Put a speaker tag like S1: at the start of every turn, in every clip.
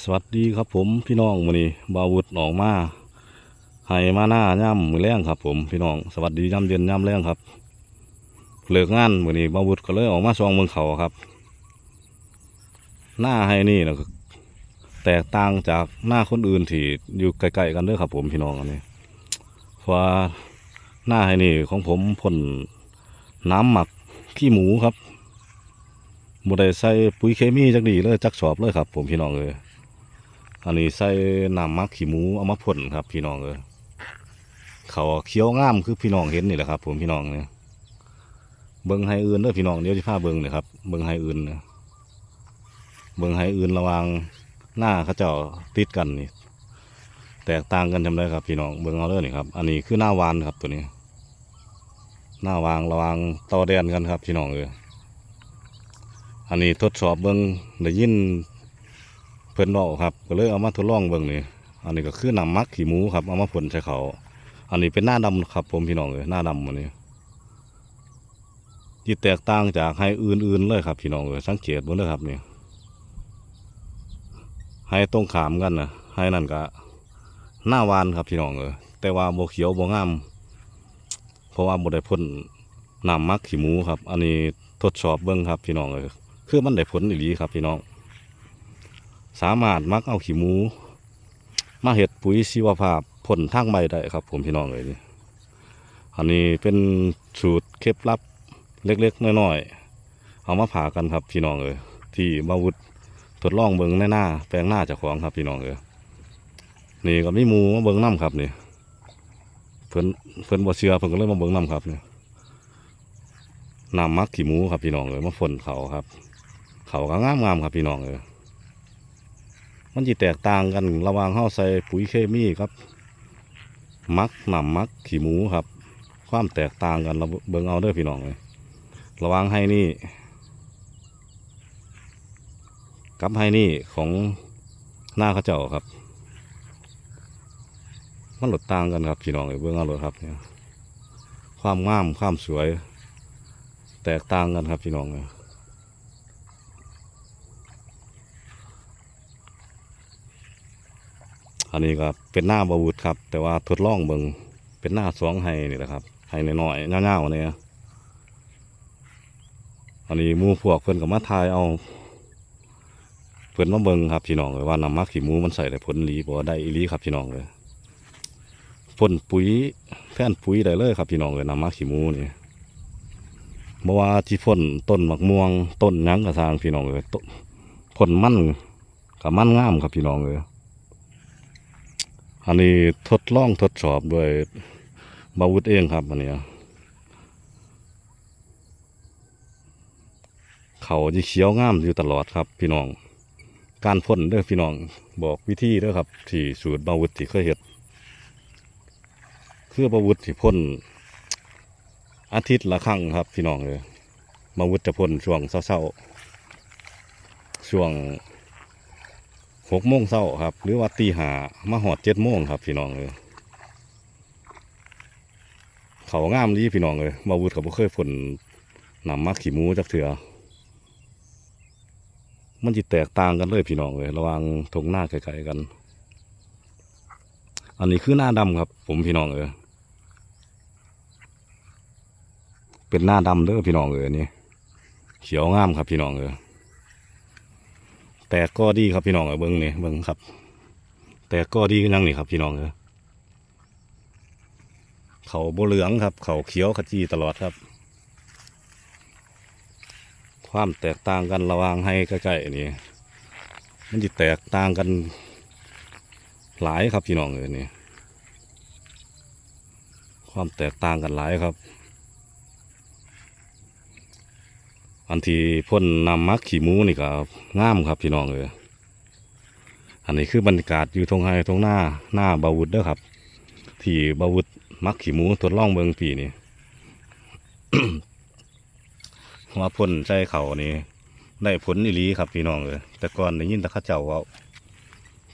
S1: สวัสดีครับผมพี่น้องมื้อนี้บาวุฒออกมาให้มาหน้าย่ำมือแรงครับ ผมพี่น้องสวัสดีย่ำเย็นย่ำแรงครับเลิกงานมื้อนี้บาวุฒก็เลยออกมาซองเมืองเขาครับ หน้าให้นี่นะแตกต่างจากหน้าคนอื่นที่อยู่ไกลๆกันเด้อครับ ผมพี่น้องอันนี้เพราะว่าหน้าให้นี่ของผมพ่นน้ำหมักขี้หมูครับบ่ได้ใส่ปุ๋ยเคมีจักดีเลยจักสอบเลยครับ ผมพี่น้องเลย อันนี้ใส่น้ำมักขี้หมูเอามาพ่นครับ พี่น้องเออเขาเคี้ยวง่ามคือพี่น้องเห็นนี่แหละครับ ผมพี่น้องเนี่ยเบิ้งให้อื่นเด้อพี่น้องเดี๋ยวที่พาเบิ้งเนี่ยครับเบิ้งให้อื่นเนี่ยเบิ้งให้อื่นระวังหน้าเขาเจ้าติดกันนี่แตกต่างกันจำได้ครับ พี่น้องเบิ้งเอาเด้อนี่ครับ อันนี้คือหน้าวานครับตัวนี้ หน้าวางระวังต่อแดนกันครับ พี่น้องเอออันนี้ทดสอบเบิ้งได้ยิน เพิ่นบอกครับ ก็เลยเอามาทดลองเบิ่งนี่อันนี้ก็คือน้ำมักขี้หมูครับเอามาพ่นใส่เขาอันนี้เป็นหน้าดำครับ ผมพี่น้องเลยหน้าดำอันนี้ที่แตกต่างจากให้อื่นๆเลยครับพี่น้องเลยสังเกตบิ่งเลยครับนี่ให้ตรงขามกันนะให้นั่นก็หน้าวานครับพี่น้องเลยแต่ว่าโบเขียวโบงาม เพราะว่าโบได้พ่นน้ำมักขี้หมูครับ อันนี้ทดสอบเบิ่งครับพี่น้องเลยคือมันได้ผลอีหลีครับพี่น้อง สามารถมักเอาขี้หมู มาเห็ดปุ๋ยชีวภาพผลทางใบได้ครับ ผมพี่น้องเลยนี่อันนี้เป็นสูตรเคล็ดลับเล็กๆน้อยๆเอามาผ่ากันครับพี่น้องเลยที่มาวุฒทดลองเบิงในหน้าแปลงหน้าจ้าของครับพี่น้องเลยนี่ก็มีหมูมาเบิงน้ำครับนี่เพิ่นเพิ่นบ่เชื่อเพิ่นก็เลยมาเบิงน้ำครับนี่น้ำมักขี้หมูครับพี่น้องเลยมาฝนเขาครับ เขาก็งามๆครับพี่น้องเลย มันจะแตกต่างกันระหว่างเฮาใส่ปุ๋ยเคมีครับ มักหนำมักขี้หมูครับ ความแตกต่างกันเราเบิ่งเอาเด้อพี่น้องเลยระว่างให้นี่กับให้นี่ของหน้าเขาเจ้าครับ มันหลดต่างกันครับพี่น้องเลยเบิ่งเอาเลยครับเนี่ยความงามความสวย แตกต่างกันครับพี่น้องเลย อันนี้ก็เป็นหน้าบาวุธครับ แต่ว่าทดลองเบิงเป็นหน้าสองไฮนี่แหละครับไฮน้อยๆเงาๆเนี่ยอันนี้มูพวกเพิ่อนกับมาทายเอาเพิ่อนมาเบิงครับพี่น้องเลยว่าน้ำมักขี้มูมันใส่ได้ผลหลีบ่ได้อีลีครับพี่น้องเลยพ่นปุ๋ยแท่นปุ๋ยได้เลยครับพี่น้องเลยน้ำมักขี้มูนี่เมื่อว่าที่พ่นต้นมะม่วงต้นยังกระทางพี่น้องเลยต้นพ่นมั่นกับมั่นงามครับพี่น้องเลย อันนี้ทดลองทดสอบด้วยบาวุธเองครับอันนี้เขาจะเขียวงามอยู่ตลอดครับ พี่น้อง การพ่นเด้อพี่น้องบอกวิธีเด้อครับ ที่สูตรบาวุธที่เคยเห็ดคือบาวุธที่พ่นอาทิตย์ละครั้งครับ พี่น้องเลยบาวุธจะพ่นช่วงเศร้าๆช่วง หกโมงเช้าครับ หรือว่าตีหามาหอดเจ็ดโมงครับพี่น้องเลยเขางามดีพี่น้องเลยมาวุฒเขาบ่เคยฝนนำมาขี่มูจากเถือมันจะแตกต่างกันเลยพี่น้องเลยระว่างทงหน้าไกลๆกัน อันนี้คือหน้าดำครับ ผมพี่น้องเลยเป็นหน้าดำเด้อพี่น้องเลยอันนี้เขียวงามครับพี่น้องเลย แต่ก็ดีครับพี่น้องเออเบิ้งนี่เบิ้งครับ แต่ก็ดีก็ยังนี่ครับพี่น้องเออเขาโบเหลืองครับ เขาเขียวขจีตลอดครับ ความแตกต่างกันระว่างให้ใกล้ๆนี่มันจะแตกต่างกัน หลายครับพี่น้องเออนี่ความแตกต่างกันหลายครับ อันที่พ่นนำมักขี่มูนี่ก็งามครับพี่น้องเลยอันนี้คือบรรยากาศอยู่ทงไฮทงหน้าหน้าบาวุฒเด้อครับ ที่บาวุฒมักขี่มูทดลองเบิงปีนี่ว่าพ่นใจเขานี่ได้ผลอีลีครับพี่น้องเลยแต่ก่อนได้ยินแต่ข้าเจ้าว่า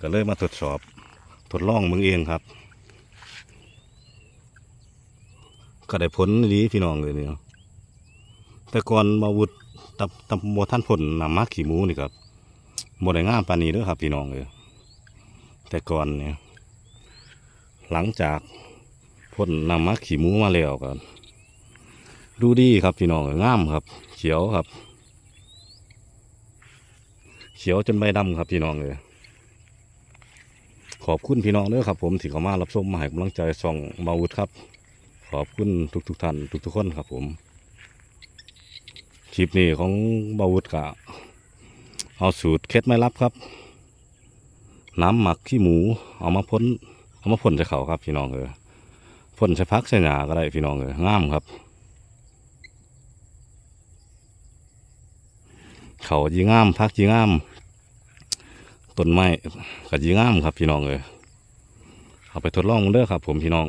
S1: ก็เลยมาทดสอบ ทดลองเมืองเองครับ ก็ได้ผลอีลีพี่น้องเลยเนี่ย แต่ก่อนมาวุฒตับตับโมท่านผลนำมาขี่หมูนี่ครับบ่ได้งามปานีเด้อครับพี่น้องเอ้ยแต่ก่อนเนี่ยหลังจากพ่นนำมักขี่หมูมาแล้วกันดูดีครับพี่น้องเอ้ยงามครับ เขียวครับ เขียวจนใบดำครับพี่น้องเลยขอบคุณพี่น้องเด้อครับ ผมที่เข้ามารับชมมาให้กำลังใจส่องมาวุฒครับ ขอบคุณทุกทุกๆท่านทุกทุกๆคนครับผม ลิปนี้ของบาวุฒกะเอาสูตรเคล็ดไม่ลับครับ น้ำหมักขี้หมู เอามาพ่นเอามาพ่นใส่เขาครับพี่น้องเออพ่นใส่พักใส่หญ้าก็ได้พี่น้องเอองามครับ เขายีงามพักยีงามต้นไม้ก็ยีงามครับพี่น้องเออเอาไปทดลองเด้อครับ ผมพี่น้อง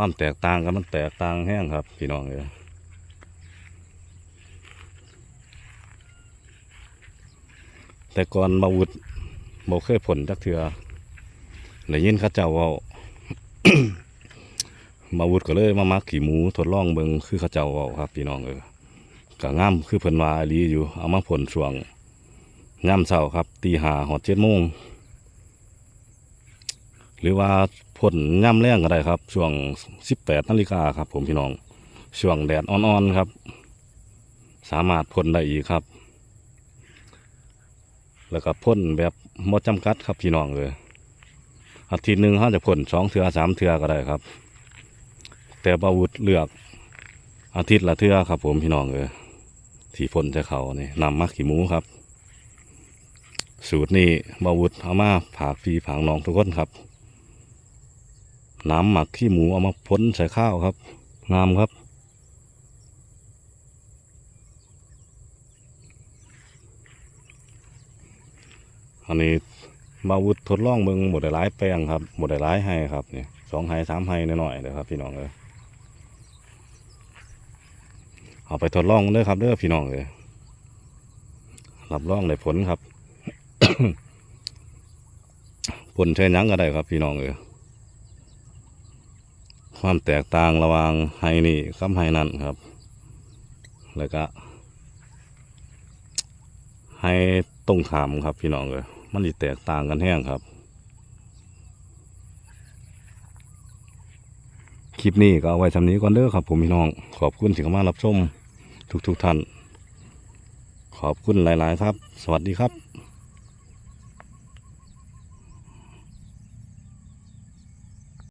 S1: ความแตกต่างกันมันแตกต่างแห้งครับ พี่น้องเออแต่ก่อนมาวุฒบ่เคยผลจักเถือได้ยินข้าเจ้าว่ามาวุฒก็เลยมามักขี่หมูทดลองเบิงคือข้าเจ้าว่าครับพี่น้องเออก็งามคือเพิ่นว่าอีหลีอยู่ เอามาผลช่วงย่ำเช้าครับตีหาหอดเจ็ดโมงหรือว่า พ่นย่ำแรงก็ได้ครับ ช่วง 18นาฬิกาครับ ผมพี่น้อง ช่วงแดดอ่อนๆครับ สามารถพ่นได้อีกครับ แล้วก็พ่นแบบหมดจำกัดครับพี่น้องเลยอาทิตย์หนึ่งเขาจะพ่นสองเทือสามเทือก็ได้ครับ แต่บาวุธเลือกอาทิตย์ละเทือครับ ผมพี่น้องเลยที่พ่นจะเขานี่นำมักขี้หมูครับ สูตรนี้บาวุธเอามาผากพี่ผางน้องทุกคนครับ น้ำหมักขี้หมูเอามาพ้นใส่ข้าวครับงามครับ อันนี้มาวุฒทดลองเบิงหมดได้หลายแปลงครับหมดได้หลายให้ครับนี่สองไห้สามไห้หน่อยๆเลยครับ พี่น้องเลยเอาไปทดลองเด้อครับเด้อพี่น้องเลยรับรองได้ผลครับผลใช้ยังก็ได้ครับพี่น้องเลย ความแตกต่างระหว่างไฮนี่กับไฮนั่นครับ แล้วก็ไฮตรงขามครับพี่น้องเลยมันจะแตกต่างกันแห้งครับ คลิปนี้ก็เอาไว้ทำนี้ก่อนเด้อครับ ผมพี่น้อง ขอบคุณที่เข้ามารับชมทุกๆทท่าน ขอบคุณหลาย ๆ ครับ สวัสดีครับ